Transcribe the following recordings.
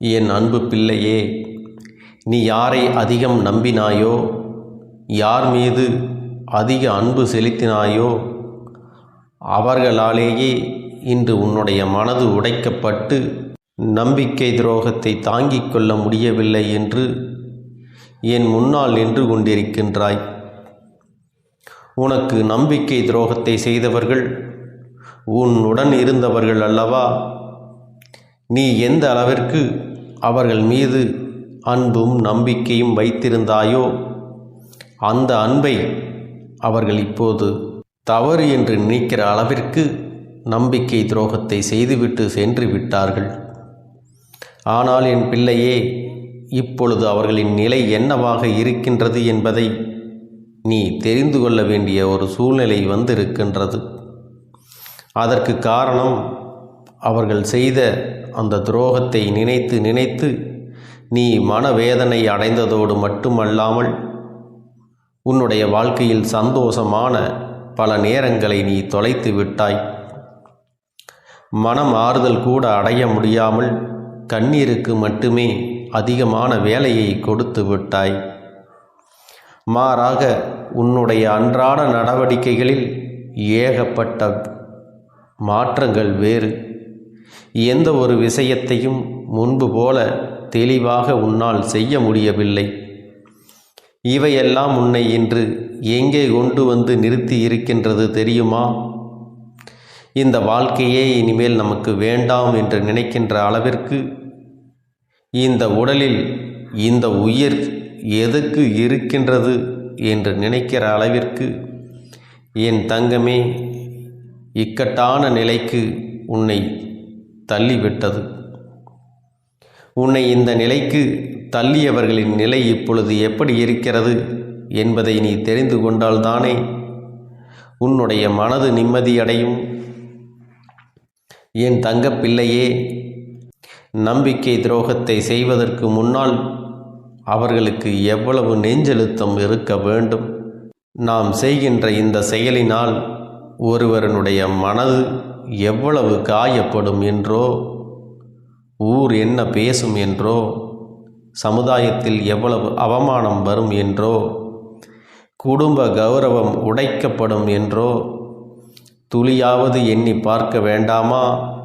என் அன்பு பிள்ளையே நீ யாரை அதிகம் நம்பினாயோ யார் மீது அதிக அன்பு செலுத்தினாயோ அவர்களாலேயே இன்று உன்னுடைய மனது உடைக்கப்பட்டு நம்பிக்கை துரோகத்தை தாங்கிக் கொள்ள முடியவில்லை என்று என் முன்னால் நின்று கொண்டிருக்கின்றாய். உனக்கு நம்பிக்கை துரோகத்தை செய்தவர்கள் உன்னுடன் இருந்தவர்கள் அல்லவா? நீ எந்த அளவிற்கு அவர்கள் மீது அன்பும் நம்பிக்கையும் வைத்திருந்தாயோ? அந்த அன்பை அவர்கள் இப்போது தவறு என்று நினைக்கிற அளவிற்கு நம்பிக்கை துரோகத்தை செய்துவிட்டு சென்று விட்டார்கள். ஆனால் என் பிள்ளையே இப்பொழுது அவர்களின் நிலை என்னவாக இருக்கின்றது என்பதை நீ தெரிந்து கொள்ள வேண்டிய ஒரு சூழ்நிலை வந்திருக்கின்றது. அதற்கு காரணம் அவர்கள் செய்த அந்த துரோகத்தை நினைத்து நினைத்து நீ மனவேதனை அடைந்ததோடு மட்டுமல்லாமல் உன்னுடைய வாழ்க்கையில் சந்தோஷமான பல நேரங்களை நீ தொலைத்து விட்டாய். மனம் ஆறுதல் கூட அடைய முடியாமல் கண்ணீருக்கு மட்டுமே அதிகமான வேலையை கொடுத்து விட்டாய். மாறாக உன்னுடைய அன்றாட நடவடிக்கைகளில் ஏகப்பட்ட மாற்றங்கள் வேறு. எந்த ஒரு விஷயத்தையும் முன்பு போல தெளிவாக உன்னால் செய்ய முடியவில்லை. இவையெல்லாம் உன்னை இன்று எங்கே கொண்டு வந்து நிறுத்தி இருக்கின்றது தெரியுமா? இந்த வாழ்க்கையே இனிமேல் நமக்கு வேண்டாம் என்று நினைக்கின்ற அளவிற்கு இந்த உடலில் இந்த உயிர் எதுக்கு இருக்கின்றது என்று நினைக்கிற அளவிற்கு என் தங்கமே இக்கட்டான நிலைக்கு உன்னை தள்ளிவிட்டது. உன்னை இந்த நிலைக்கு தள்ளியவர்களின் நிலை இப்பொழுது எப்படி இருக்கிறது என்பதை நீ தெரிந்து கொண்டால்தானே உன்னுடைய மனது நிம்மதியடையும். என் தங்கப்பிள்ளையே நம்பிக்கை துரோகத்தை செய்வதற்கு முன்னால் அவர்களுக்கு எவ்வளவு நெஞ்செழுத்தம் இருக்க வேண்டும்? நாம் செய்கின்ற இந்த செயலினால் ஒருவரனுடைய மனது எவ்வளவு காயப்படும் என்றோ ஊர் என்ன பேசும் என்றோ சமுதாயத்தில் எவ்வளவு அவமானம் வரும் என்றோ குடும்ப கௌரவம் உடைக்கப்படும் என்றோ துளியாவது எண்ணி பார்க்க வேண்டாமா?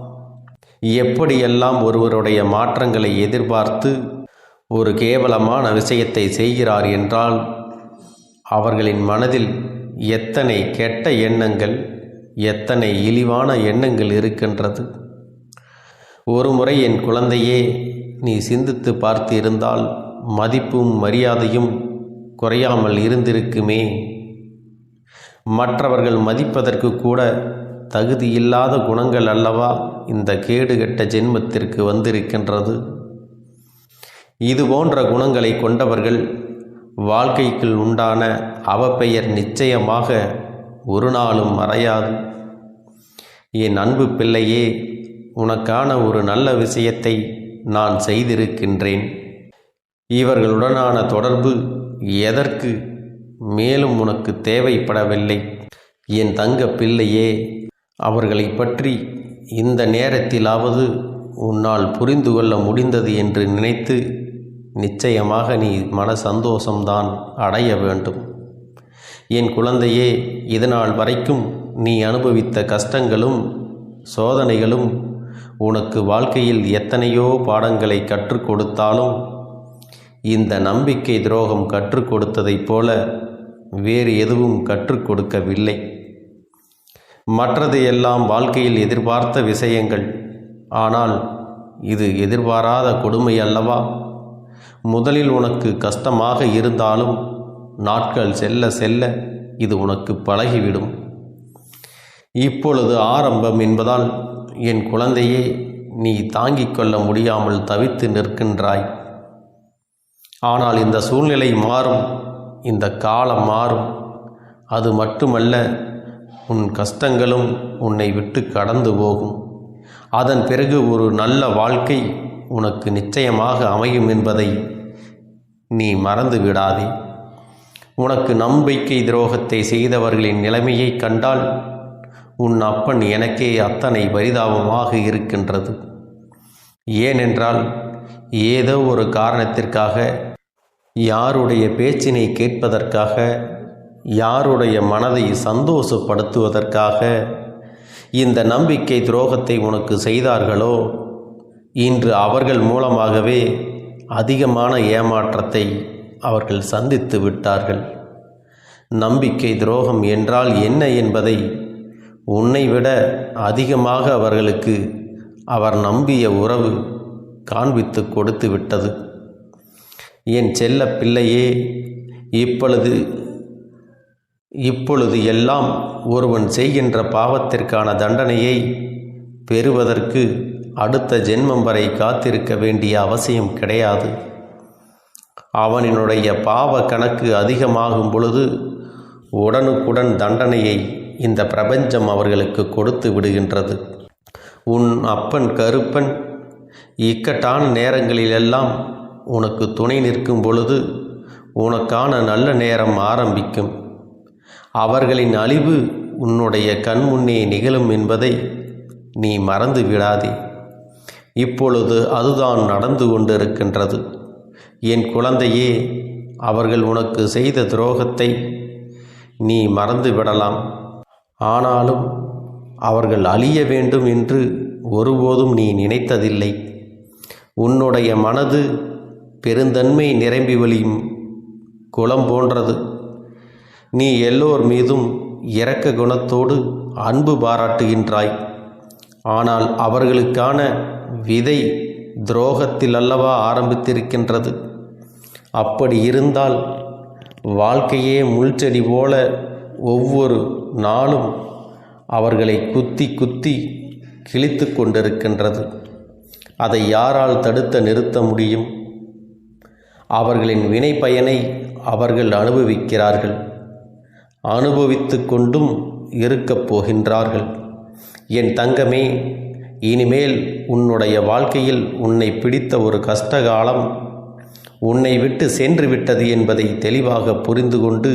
எப்படியெல்லாம் ஒருவருடைய மாற்றங்களை எதிர்பார்த்து ஒரு கேவலமான விஷயத்தை செய்கிறார் என்றால் அவர்களின் மனதில் எத்தனை கெட்ட எண்ணங்கள் எத்தனை இழிவான எண்ணங்கள் இருக்கின்றது? ஒரு முறை என் குழந்தையே நீ சிந்தித்து பார்த்து இருந்தால் மதிப்பும் மரியாதையும் குறையாமல் இருந்திருக்குமே. மற்றவர்கள் மதிப்பதற்கு கூட தகுதியில்லாத குணங்கள் அல்லவா இந்த கேடுகட்ட ஜென்மத்திற்கு வந்திருக்கின்றது? இது போன்ற குணங்களை கொண்டவர்கள் வாழ்க்கைக்குள் உண்டான அவப்பெயர் நிச்சயமாக ஒரு நாளும் மறையாது. என் அன்பு பிள்ளையே உனக்கான ஒரு நல்ல விஷயத்தை நான் செய்திருக்கின்றேன். இவர்களுடனான தொடர்பு எதற்கு மேலும் உனக்கு தேவைப்படவில்லை? என் தங்க பிள்ளையே அவர்களை பற்றி இந்த நேரத்திலாவது உன்னால் புரிந்து கொள்ள முடிந்தது என்று நினைத்து நிச்சயமாக நீ மன சந்தோஷம்தான் அடைய வேண்டும். என் குழந்தையே இதனால் வரைக்கும் நீ அனுபவித்த கஷ்டங்களும் சோதனைகளும் உனக்கு வாழ்க்கையில் எத்தனையோ பாடங்களை கற்றுக் கொடுத்தாலும் இந்த நம்பிக்கை துரோகம் கற்றுக் கொடுத்ததைப் போல வேறு எதுவும் கற்றுக் கொடுக்கவில்லை. மற்றது எல்லாம் வாழ்க்கையில் எதிர்பார்த்த விஷயங்கள். ஆனால் இது எதிர்பாராத கொடுமை அல்லவா? முதலில் உனக்கு கஷ்டமாக இருந்தாலும் நாட்கள் செல்ல செல்ல இது உனக்கு பழகிவிடும். இப்பொழுது ஆரம்பம் என்பதால் என் குழந்தையே நீ தாங்கிக் கொள்ள முடியாமல் தவித்து நிற்கின்றாய். ஆனால் இந்த சூழ்நிலை மாறும் இந்த காலம் மாறும். அது மட்டுமல்ல உன் கஷ்டங்களும் உன்னை விட்டு கடந்து போகும். அதன் பிறகு ஒரு நல்ல வாழ்க்கை உனக்கு நிச்சயமாக அமையும் என்பதை நீ மறந்து விடாதே உனக்கு நம்பிக்கை துரோகத்தை செய்தவர்களின் நிலைமையை கண்டால் உன் அப்பன் எனக்கே அத்தனை பரிதாபமாக இருக்கின்றது. ஏனென்றால் ஏதோ ஒரு காரணத்திற்காக யாருடைய பேச்சினை கேட்பதற்காக யாருடைய மனதை சந்தோஷப்படுத்துவதற்காக இந்த நம்பிக்கை துரோகத்தை உனக்கு செய்தார்களோ இன்று அவர்கள் மூலமாகவே அதிகமான ஏமாற்றத்தை அவர்கள் சந்தித்து விட்டார்கள். நம்பிக்கை துரோகம் என்றால் என்ன என்பதை உன்னை விட அதிகமாக அவர்களுக்கு அவர் நம்பிய உறவு காண்பித்து கொடுத்து விட்டது. என் செல்ல பிள்ளையே இப்பொழுது இப்பொழுது எல்லாம் ஒருவன் செய்கின்ற பாவத்திற்கான தண்டனையை பெறுவதற்கு அடுத்த ஜென்மம் வரை காத்திருக்க வேண்டிய அவசியம் கிடையாது. அவனினுடைய பாவ கணக்கு அதிகமாகும் பொழுது உடனுக்குடன் தண்டனையை இந்த பிரபஞ்சம் அவர்களுக்கு கொடுத்து விடுகின்றது. உன் அப்பன் கருப்பன் இக்கட்டான நேரங்களிலெல்லாம் உனக்கு துணை நிற்கும் பொழுது உனக்கான நல்ல நேரம் ஆரம்பிக்கும். அவர்களின் அழிவு உன்னுடைய கண்முன்னே நிகழும் என்பதை நீ மறந்து விடாதே. இப்பொழுது அதுதான் நடந்து கொண்டிருக்கின்றது. என் குழந்தையே அவர்கள் உனக்கு செய்த துரோகத்தை நீ மறந்து விடலாம். ஆனாலும் அவர்கள் அழிய வேண்டும் என்று ஒருபோதும் நீ நினைத்ததில்லை. உன்னுடைய மனது பெருந்தன்மை நிரம்பி வழியும் குளம் போன்றது. நீ எல்லோர் மீதும் இரக்க குணத்தோடு அன்பு பாராட்டுகின்றாய். ஆனால் அவர்களுக்கான விதை துரோகத்தில் அல்லவா ஆரம்பித்திருக்கின்றது. அப்படி இருந்தால் வாழ்க்கையே முள்செடி போல ஒவ்வொரு நாளும் அவர்களை குத்தி குத்தி கிழித்து கொண்டிருக்கின்றது. அதை யாரால் தடுத்த நிறுத்த முடியும்? அவர்களின் வினை பயனை அவர்கள் அனுபவிக்கிறார்கள். அனுபவித்து கொண்டும் இருக்கப் போகின்றார்கள். என் தங்கமே இனிமேல் உன்னுடைய வாழ்க்கையில் உன்னை பிடித்த ஒரு கஷ்டகாலம் உன்னை விட்டு சென்று விட்டது என்பதை தெளிவாக புரிந்து கொண்டு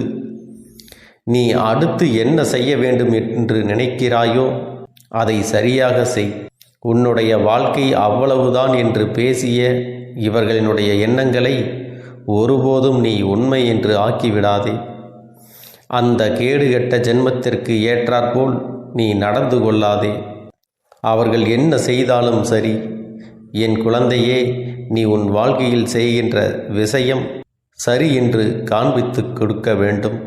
நீ அடுத்து என்ன செய்ய வேண்டும் என்று நினைக்கிறாயோ அதை சரியாக செய். உன்னுடைய வாழ்க்கை அவ்வளவுதான் என்று பேசிய இவர்களினுடைய எண்ணங்களை ஒருபோதும் நீ உண்மை என்று ஆக்கிவிடாதே. அந்த கேடுகெட்ட ஜென்மத்திற்கு ஏற்றாற்போல் நீ நடந்து கொள்ளாதே. அவர்கள் என்ன செய்தாலும் சரி. என் குழந்தையே நீ உன் வாழ்க்கையில் செய்கின்ற விஷயம் சரி என்று காண்பித்து கொடுக்க வேண்டும்.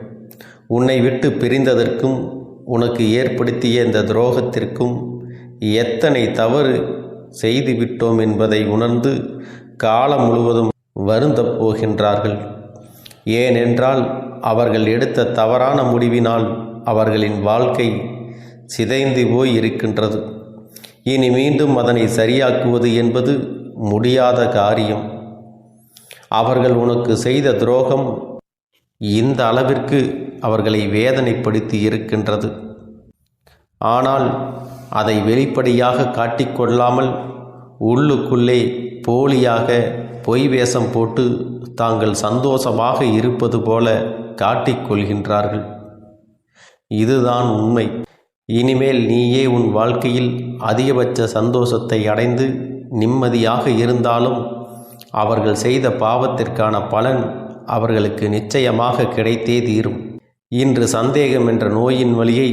உன்னை விட்டு பிரிந்ததற்கும் உனக்கு ஏற்படுத்திய இந்த துரோகத்திற்கும் எத்தனை தவறு செய்துவிட்டோம் என்பதை உணர்ந்து காலம் முழுவதும் வருந்த போகின்றார்கள். ஏனென்றால் அவர்கள் எடுத்த தவறான முடிவினால் அவர்களின் வாழ்க்கை சிதைந்து போய் இருக்கின்றது. இனி மீண்டும் அதனை சரியாக்குவது என்பது முடியாத காரியம். அவர்கள் உனக்கு செய்த துரோகம் இந்த அளவிற்கு அவர்களை வேதனைப்படுத்தி இருக்கின்றது. ஆனால் அதை வெளிப்படையாக காட்டிக்கொள்ளாமல் உள்ளுக்குள்ளே போலியாக பொய் வேஷம் போட்டு தாங்கள் சந்தோஷமாக இருப்பது போல காட்டிக்கொள்கின்றார்கள் இதுதான் உண்மை. இனிமேல் நீயே உன் வாழ்க்கையில் அதிகபட்ச சந்தோஷத்தை அடைந்து நிம்மதியாக இருந்தாலும் அவர்கள் செய்த பாவத்திற்கான பலன் அவர்களுக்கு நிச்சயமாக கிடைத்தே தீரும். இன்று சந்தேகம் என்ற நோயின் வழியை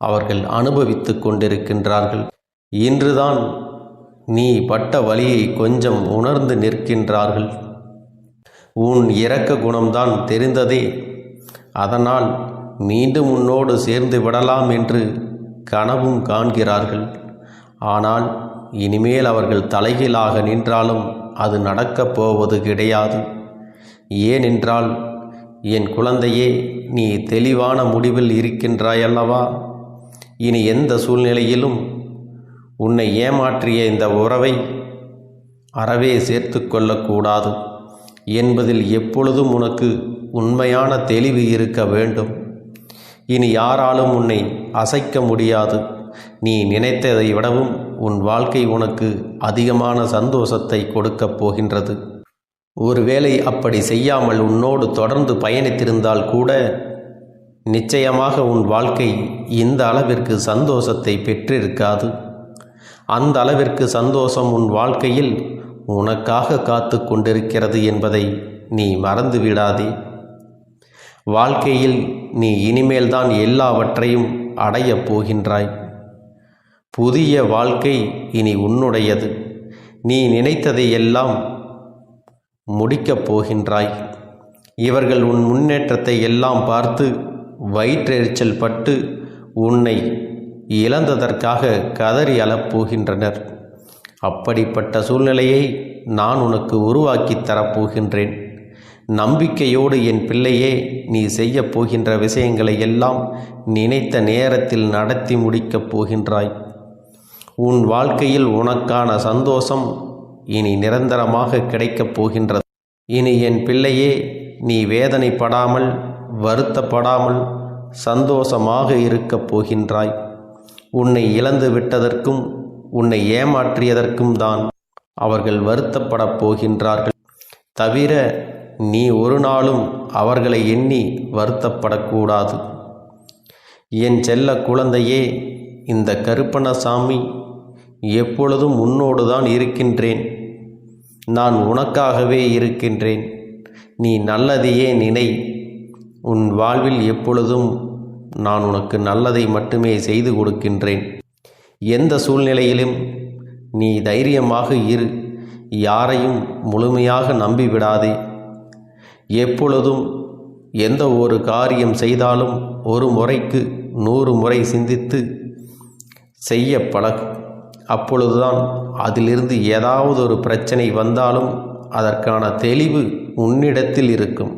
அவர்கள் அனுபவித்து கொண்டிருக்கின்றார்கள். இன்றுதான் நீ பட்ட வழியை கொஞ்சம் உணர்ந்து நிற்கின்றார்கள். உன் இரக்க குணம்தான் தெரிந்ததே. அதனால் மீண்டும் உன்னோடு சேர்ந்து விடலாம் என்று கனவும் காண்கிறார்கள். ஆனால் இனிமேல் அவர்கள் தலைகீழாக நின்றாலும் அது நடக்கப் போவது கிடையாது. ஏனென்றால் என் குழந்தையே நீ தெளிவான முடிவில் இருக்கின்றாயல்லவா? இனி எந்த சூழ்நிலையிலும் உன்னை ஏமாற்றிய இந்த உறவை அறவே சேர்த்து கொள்ளக்கூடாது. என்பதில் எப்பொழுதும் உனக்கு உண்மையான தெளிவு இருக்க வேண்டும். இனி யாராலும் உன்னை அசைக்க முடியாது. நீ நினைத்ததை விடவும் உன் வாழ்க்கை உனக்கு அதிகமான சந்தோஷத்தை கொடுக்கப் போகின்றது. ஒருவேளை அப்படி செய்யாமல் உன்னோடு தொடர்ந்து பயணித்திருந்தால் கூட நிச்சயமாக உன் வாழ்க்கை இந்த அளவிற்கு சந்தோஷத்தை பெற்றிருக்காது. அந்த அளவிற்கு சந்தோஷம் உன் வாழ்க்கையில் உனக்காக காத்து கொண்டிருக்கிறது என்பதை நீ மறந்து விடாதே வாழ்க்கையில் நீ இனிமேல்தான் எல்லாவற்றையும் அடையப் போகின்றாய். புதிய வாழ்க்கை இனி உன்னுடையது. நீ நினைத்ததை எல்லாம் முடிக்கப் போகின்றாய். இவர்கள் உன் முன்னேற்றத்தை எல்லாம் பார்த்து வயிற்றெரிச்சல் பட்டு உன்னை இழந்ததற்காக கதறி அழப்போகின்றனர் அப்படிப்பட்ட சூழ்நிலையை நான் உனக்கு உருவாக்கித் தரப்போகின்றேன் நம்பிக்கையோடு என் பிள்ளையே நீ செய்யப் போகின்ற விஷயங்களை எல்லாம் நினைத்த நேரத்தில் நடத்தி முடிக்கப் போகின்றாய். உன் வாழ்க்கையில் உனக்கான சந்தோஷம் இனி நிரந்தரமாக கிடைக்கப் போகின்றது. இனி என் பிள்ளையே நீ வேதனைப்படாமல் வருத்தப்படாமல் சந்தோஷமாக இருக்கப் போகின்றாய். உன்னை இழந்து விட்டதற்கும் உன்னை ஏமாற்றியதற்கும் தான் அவர்கள் வருத்தப்படப் போகின்றார்கள். தவிர நீ ஒரு நாளும் அவர்களை எண்ணி வருத்தப்படக்கூடாது. என் செல்ல குழந்தையே இந்த கருப்பணசாமி எப்பொழுதும் உன்னோடு தான் இருக்கின்றேன். நான் உனக்காகவே இருக்கின்றேன். நீ நல்லதையே நினை. உன் வாழ்வில் எப்பொழுதும் நான் உனக்கு நல்லதை மட்டுமே செய்து கொடுக்கின்றேன். எந்த சூழ்நிலையிலும் நீ தைரியமாக இரு. யாரையும் முழுமையாக நம்பிவிடாதே. எப்பொழுதும் எந்த ஒரு காரியம் செய்தாலும் ஒரு முறைக்கு நூறு முறை சிந்தித்து செய்ய பழகு. அப்பொழுதுதான் அதிலிருந்து ஏதாவது ஒரு பிரச்சனை வந்தாலும் அதற்கான தெளிவு உன்னிடத்தில் இருக்கும்.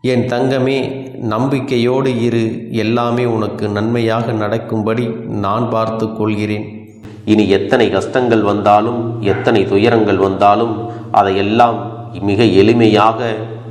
என் தங்கமே நம்பிக்கையோடு இரு. எல்லாமே உனக்கு நன்மையாக நடக்கும்படி நான் பார்த்து கொள்கிறேன். இனி எத்தனை கஷ்டங்கள் வந்தாலும் எத்தனை துயரங்கள் வந்தாலும் அதையெல்லாம் மிக எளிமையாக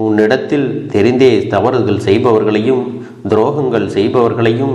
உன்னிடத்தில் தெரிந்தே தவறுகள் செய்பவர்களையும் துரோகங்கள் செய்பவர்களையும்